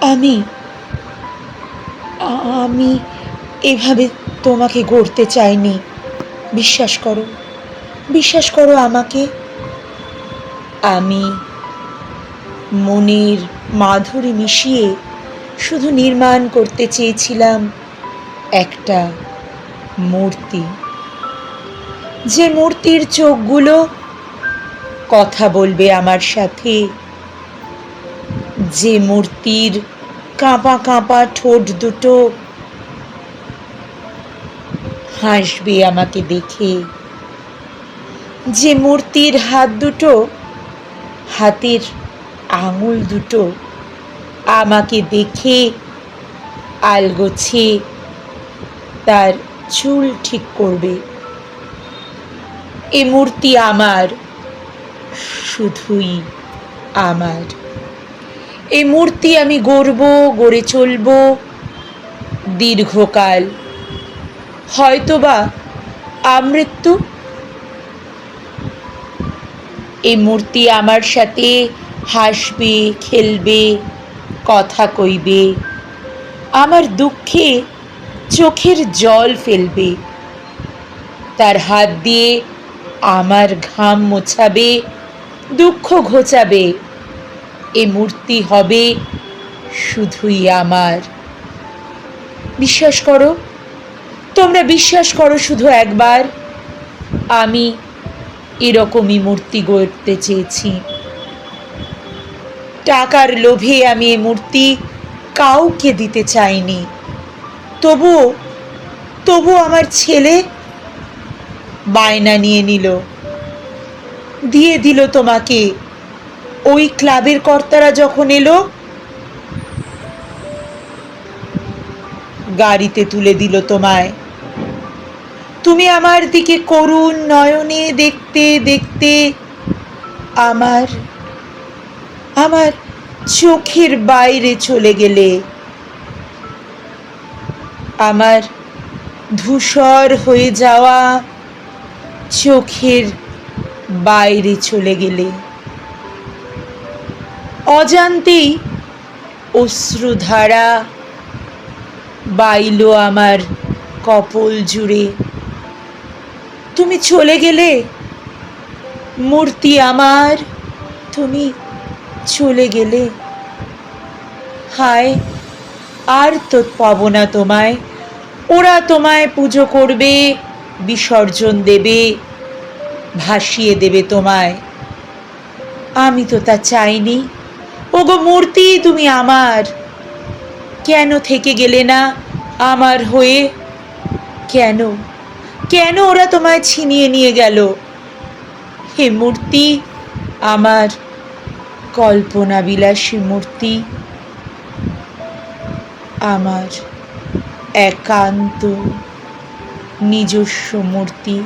আমি আমি এভাবে তোমাকে গড়তে চাইনি। বিশ্বাস করো বিশ্বাস করো আমাকে। আমি মনের মাধুরী মিশিয়ে শুধু নির্মাণ করতে চেয়েছিলাম একটা মূর্তি। যে মূর্তির চোখগুলো কথা বলবে আমার সাথে যে মূর্তির কাঁপা কাঁপা ঠোঁট দুটো। হাসবে আমাকে দেখে। যে মূর্তির হাত দুটো, হাতের আঙুল দুটো আমাকে দেখে আলগোছে তার চুল ঠিক করবে। এ মূর্তি আমার, শুধুই আমার। এই মূর্তি আমি গড়ব, গড়ে চলব দীর্ঘকাল। হয়তোবা আমৃত্যু এই মূর্তি আমার সাথে হাসবে, খেলবে, কথা কইবে, আমার দুঃখে চোখের জল ফেলবে, তার হাত দিয়ে আমার ঘাম মোছাবে, দুঃখ ঘোচাবে। এ মূর্তি হবে শুধুই আমার। বিশ্বাস করো, তোমরা বিশ্বাস করো শুধু একবার, আমি এরকমই মূর্তি গড়তে চেয়েছি। টাকার লোভে আমি এ মূর্তি কাউকে দিতে চাইনি। তবুও তবু আমার ছেলে বায়না নিয়ে নিল, দিয়ে দিল তোমাকে ওই ক্লাবের কর্তারা যখন এলো, গাড়িতে তুলে দিল তোমায়। তুমি আমার দিকে করুণ নয়নে দেখতে দেখতে আমার আমার চোখের বাইরে চলে গেলে। আমার ধূসর হয়ে যাওয়া চোখের বাইরে চলে গেলে। অজান্তেই অশ্রুধারা বাইল আমার কপল জুড়ে। তুমি চলে গেলে, মূর্তি আমার, তুমি চলে গেলে। হায়, আর তো পাবো না তোমায়। ওরা তোমায় পুজো করবে, বিসর্জন দেবে, ভাসিয়ে দেবে তোমায়। আমি তো তা চাইনি। ওগো মূর্তি, তুমি আমার। কেন থেকে গেলে না আমার হয়ে? কেন? কেন ওরা তোমায় ছিনিয়ে নিয়ে গেল? হে মূর্তি, আমার কল্পনা বিলাসী মূর্তি, আমার একান্ত নিজস্ব মূর্তি।